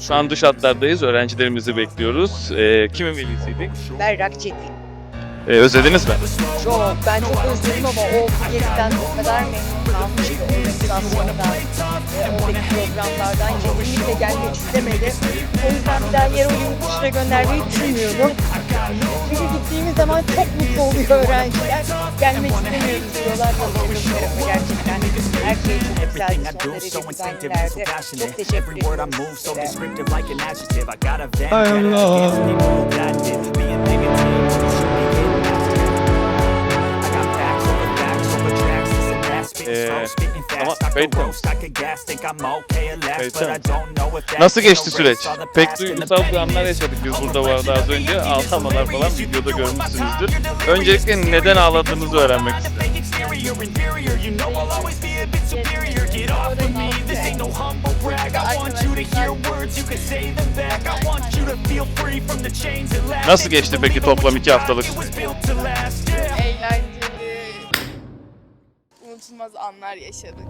Şu an dış hatlardayız. Öğrencilerimizi bekliyoruz. Ee, kimin velisiydik? Berrak Çetin. Ee, özlediniz mi? Çok, ben çok özledim ama o geziden o kadar memnun kalmıştım organizasyondan, e, oradaki programlardan kesinlikle gelmek istemedi. O yüzden bir daha yer o yurt dışına göndermeyi düşünmüyorum. Çünkü gittiğimiz zaman çok mutlu oluyor öğrenciler. Gelmek istemiyoruz diyorlar. Tarafa gerçekten her şey çok Everything güzeldi. I Son do, derece so güzel instinctive and so günlerdi. passionate. Çok teşekkür Every word I ediyorum move, so size. that Nasıl geçti süreç? Pek duygusal bir anlar yaşadık biz burada bu arada az önce. Ağlamalar falan videoda görmüşsünüzdür. Öncelikle neden ağladığınızı öğrenmek istedim. Exterior, inferior. You know I'll always be a bit superior. Get off of me. This ain't no humble brag. I want you to hear words. You can say them back. I want you to feel free from the chains that last. Nasıl geçti peki toplam iki haftalık? It was built to last. Yeah. eğlenceli, unutulmaz anlar yaşadık.